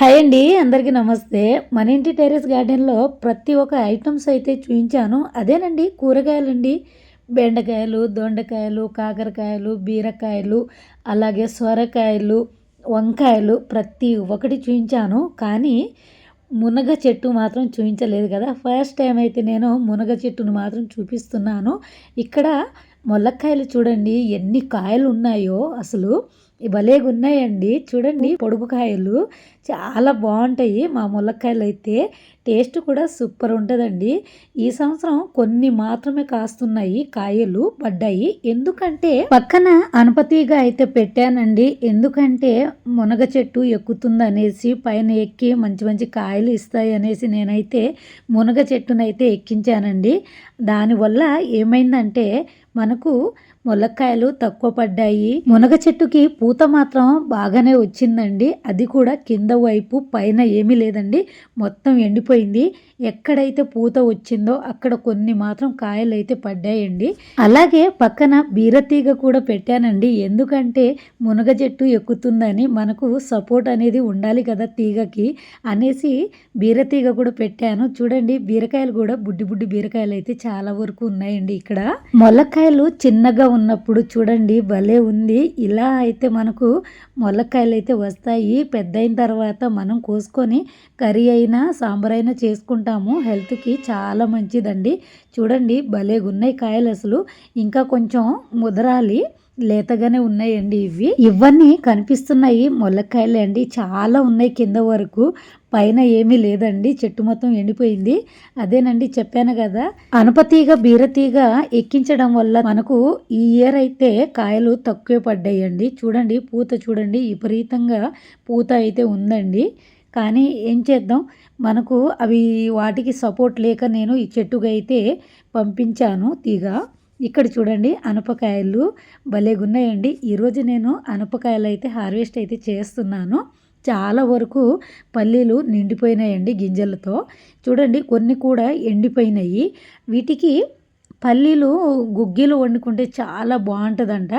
Hi అండి అందరికీ నమస్తే. మన ఇంటి టెరెస్ గార్డెన్లో ప్రతి ఒక్క ఐటమ్స్ అయితే చూపించాను అదేనండి కూరగాయలండి. బెండకాయలు దొండకాయలు కాకరకాయలు బీరకాయలు అలాగే సొరకాయలు వంకాయలు ప్రతి ఒక్కటి చూపించాను కానీ మునగ చెట్టు మాత్రం చూపించలేదు కదా. ఫస్ట్ టైం అయితే నేను మునగ చెట్టును మాత్రం చూపిస్తున్నాను. ఇక్కడ ములక్కాయలు చూడండి ఎన్ని కాయలు ఉన్నాయో అసలు. భలేగా ఉన్నాయండి చూడండి పొడుగు కాయలు చాలా బాగుంటాయి. మా ములక్కాయలు అయితే టేస్ట్ కూడా సూపర్ ఉంటుందండి. ఈ సంవత్సరం కొన్ని మాత్రమే కాస్తున్నాయి. కాయలు పడ్డాయి. ఎందుకంటే పక్కన అనపతిగా అయితే పెట్టానండి. ఎందుకంటే మునగ చెట్టు ఎక్కుతుంది అనేసి పైన ఎక్కి మంచి మంచి కాయలు ఇస్తాయి అనేసి నేనైతే మునగ చెట్టునైతే ఎక్కించానండి. దానివల్ల ఏమైందంటే మనకు ములక్కాయలు తక్కువ పడ్డాయి. మునగ చెట్టుకి పూత మాత్రం బాగానే వచ్చిందండి. అది కూడా కింద వైపు పైన ఏమీ లేదండి. మొత్తం ఎండిపోయింది. ఎక్కడైతే పూత వచ్చిందో అక్కడ కొన్ని మాత్రం కాయలు అయితే పడ్డాయండి. అలాగే పక్కన బీరతీగ కూడా పెట్టానండి. ఎందుకంటే మునగ చెట్టు ఎక్కుతుందని మనకు సపోర్ట్ అనేది ఉండాలి కదా తీగకి అనేసి బీరతీగ కూడా పెట్టాను. చూడండి బీరకాయలు కూడా బుడ్డి బుడ్డి బీరకాయలు అయితే చాలా వరకు ఉన్నాయండి ఇక్కడ. మొలక్కాయలు చిన్నగా ఉన్నప్పుడు చూడండి భలే ఉంది. ఇలా అయితే మనకు మొలక్కాయలు అయితే వస్తాయి. పెద్ద అయిన తర్వాత మనం కోసుకొని కర్రీ అయినా సాంబార్ అయినా చేసుకుంటాము. హెల్త్కి చాలా మంచిదండి. చూడండి భలేగున్నాయి కాయలు అసలు ఇంకా కొంచెం ముదరాలి. లేతగానే ఉన్నాయండి ఇవి. ఇవన్నీ కనిపిస్తున్నాయి ములక్కాయలే అండి. చాలా ఉన్నాయి కింద వరకు. పైన ఏమీ లేదండి. చెట్టు మొత్తం ఎండిపోయింది. అదేనండి చెప్పాను కదా. అనపతీగ బీరతీగ ఎక్కించడం వల్ల మనకు ఈ ఇయర్ అయితే కాయలు తక్కువ పడ్డాయండి. చూడండి పూత చూడండి విపరీతంగా పూత అయితే ఉందండి. కానీ ఏం చేద్దాం? మనకు అవి వాటికి సపోర్ట్ లేక నేను ఈ చెట్టుగా అయితే పంపించాను తీగ. ఇక్కడ చూడండి అనపకాయలు భలేగున్నాయండి ఈరోజు నేను అనపకాయలు అయితే హార్వెస్ట్ అయితే చేస్తున్నాను. చాలా వరకు పల్లీలు నిండిపోయినాయండి గింజలతో. చూడండి కొన్ని కూడా ఎండిపోయినాయి. వీటికి పల్లీలు గుగ్గిలు వండుకుంటే చాలా బాగుంటుందంట.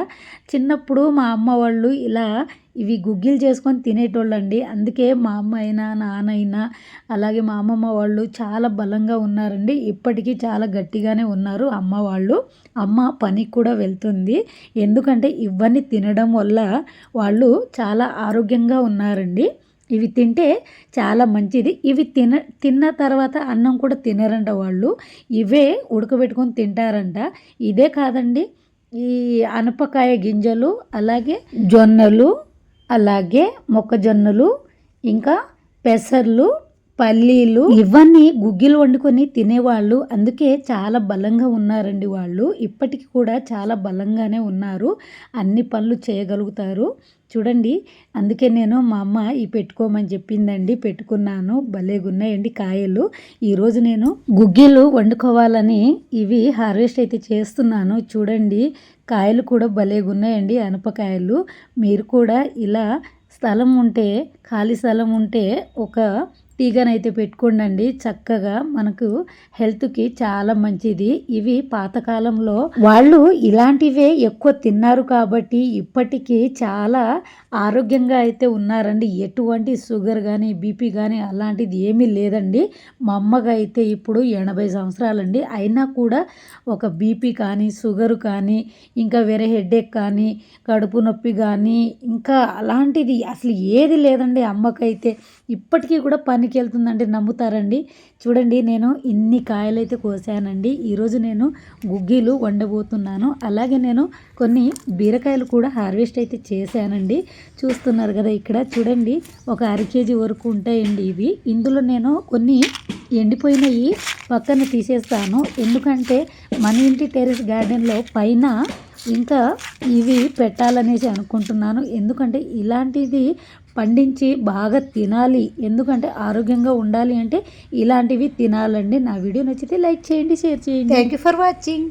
చిన్నప్పుడు మా అమ్మ వాళ్ళు ఇలా ఇవి గుగ్గిలు చేసుకొని తినేటోళ్ళండి. అందుకే మా అమ్మ అయినా నాన్న అయినా అలాగే మా అమ్మమ్మ వాళ్ళు చాలా బలంగా ఉన్నారండి. ఇప్పటికీ చాలా గట్టిగానే ఉన్నారు అమ్మ వాళ్ళు. అమ్మ పనికి కూడా వెళ్తుంది. ఎందుకంటే ఇవన్నీ తినడం వల్ల వాళ్ళు చాలా ఆరోగ్యంగా ఉన్నారండి. ఇవి తింటే చాలా మంచిది. ఇవి తిన తిన్న తర్వాత అన్నం కూడా తినరంట వాళ్ళు. ఇవే ఉడకబెట్టుకొని తింటారంట. ఇదే కాదండి. ఈ అనపకాయ గింజలు అలాగే జొన్నలు అలాగే మొక్కజొన్నలు ఇంకా పెసర్లు పల్లీలు ఇవన్నీ గుగ్గిలు వండుకొని తినేవాళ్ళు. అందుకే చాలా బలంగా ఉన్నారండి వాళ్ళు. ఇప్పటికి కూడా చాలా బలంగానే ఉన్నారు. అన్ని పనులు చేయగలుగుతారు. చూడండి అందుకే నేను మా అమ్మ ఈ పెట్టుకోమని చెప్పిందండి పెట్టుకున్నాను. భలేగున్నాయండి కాయలు. ఈరోజు నేను గుగ్గిలు వండుకోవాలని ఇవి హార్వెస్ట్ అయితే చేస్తున్నాను. చూడండి కాయలు కూడా భలేగున్నాయండి అనపకాయలు మీరు కూడా ఇలా స్థలం ఉంటే ఖాళీ స్థలం ఉంటే ఒక టీగానైతే పెట్టుకోండి చక్కగా మనకు హెల్త్కి చాలా మంచిది. ఇవి పాతకాలంలో వాళ్ళు ఇలాంటివే ఎక్కువ తిన్నారు కాబట్టి ఇప్పటికీ చాలా ఆరోగ్యంగా అయితే ఉన్నారండి. ఎటువంటి షుగర్ కానీ బీపీ కానీ అలాంటిది ఏమీ లేదండి. మా అమ్మగా అయితే ఇప్పుడు ఎనభై సంవత్సరాలండి. అయినా కూడా ఒక బీపీ కానీ షుగర్ కానీ ఇంకా వేరే హెడేక్ కానీ కడుపు నొప్పి కానీ ఇంకా అలాంటిది అసలు ఏది లేదండి అమ్మకైతే. ఇప్పటికీ కూడా పని ఎక్కడికి వెళ్తుందంటే నమ్ముతారండి. చూడండి నేను ఇన్ని కాయలైతే కోసానండి. ఈరోజు నేను గుగ్గీలు వండబోతున్నాను. అలాగే నేను కొన్ని బీరకాయలు కూడా హార్వెస్ట్ అయితే చేశానండి. చూస్తున్నారు కదా ఇక్కడ చూడండి ఒక అర కేజీ వరకు ఉంటాయండి ఇవి. ఇందులో నేను కొన్ని ఎండిపోయినవి పక్కన తీసేస్తాను. ఎందుకంటే మన ఇంటి టెరెస్ గార్డెన్లో పైన ఇంకా ఇవి పెట్టాలనేసి అనుకుంటున్నాను. ఎందుకంటే ఇలాంటిది పండించి బాగా తినాలి. ఎందుకంటే ఆరోగ్యంగా ఉండాలి అంటే ఇలాంటివి తినాలండి. నా వీడియో నచ్చితే లైక్ చేయండి షేర్ చేయండి. Thank you for watching